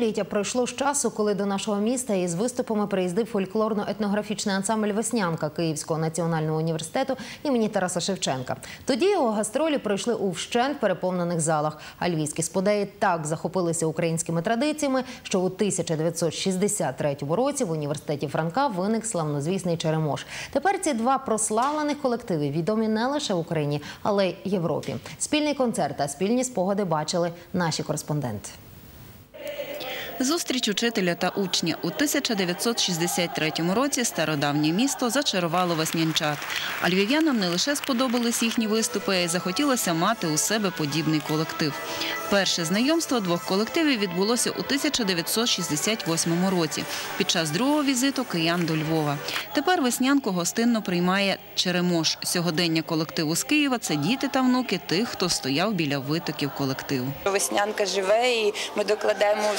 Ліття пройшло з часу, коли до нашого міста із виступами приїздив фольклорно-етнографічний ансамбль Веснянка Київського національного університету імені Тараса Шевченка. Тоді його гастролі пройшли у вщент переповнених залах. А львівські сподеї так захопилися українськими традиціями, що у 1963 році в університеті Франка виник славнозвісний Черемош. Тепер ці два прославлених колективи відомі не лише Україні, але й Європі. Спільний концерт та спільні спогади бачили наші кореспонденти. Зустріч учителя та учня у 1963 році стародавнє місто зачарувало веснянчат. А львів'янам не лише сподобались їхні виступи, а й захотілося мати у себе подібний колектив. Перше знайомство двох колективів відбулося у 1968 році під час другого візиту киян до Львова. Тепер веснянку гостинно приймає Черемош. Сьогодення колективу з Києва це діти та внуки тих, хто стояв біля витоків колективу. Веснянка живе, і ми докладаємо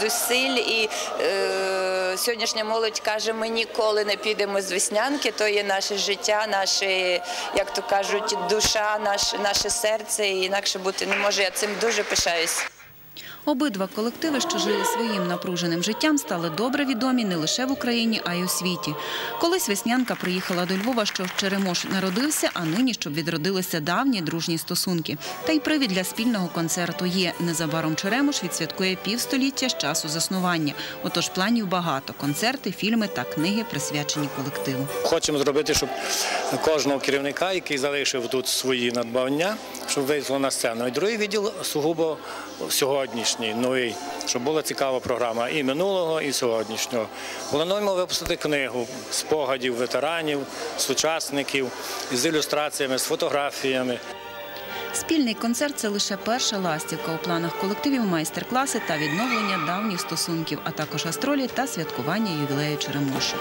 зусиль. І е, сьогоднішня молодь каже: ми ніколи не підемо з веснянки. То є наше життя, наше, як то кажуть, душа, наш, наше серце. І інакше бути не може. Я цим дуже пишаюсь. Обидва колективи, що жили своїм напруженим життям, стали добре відомі не лише в Україні, а й у світі. Колись веснянка приїхала до Львова, щоб Черемош народився, а нині щоб відродилися давні дружні стосунки. Та й привід для спільного концерту є. Незабаром Черемош відсвяткує півстоліття з часу заснування. Отож планів багато: концерти, фільми та книги присвячені колективу. Хочемо зробити, щоб кожного керівника, який залишив тут свої надбавання, щоб вийшло на сцену. І другий відділ сугубо сьогоднішній, новий, щоб була цікава програма і минулого, і сьогоднішнього. Плануємо випустити книгу спогадів ветеранів, сучасників з ілюстраціями, з фотографіями. Спільний концерт це лише перша ластівка у планах колективів, майстер-класи та відновлення давніх стосунків, а також гастролі та святкування ювілею Черемошу.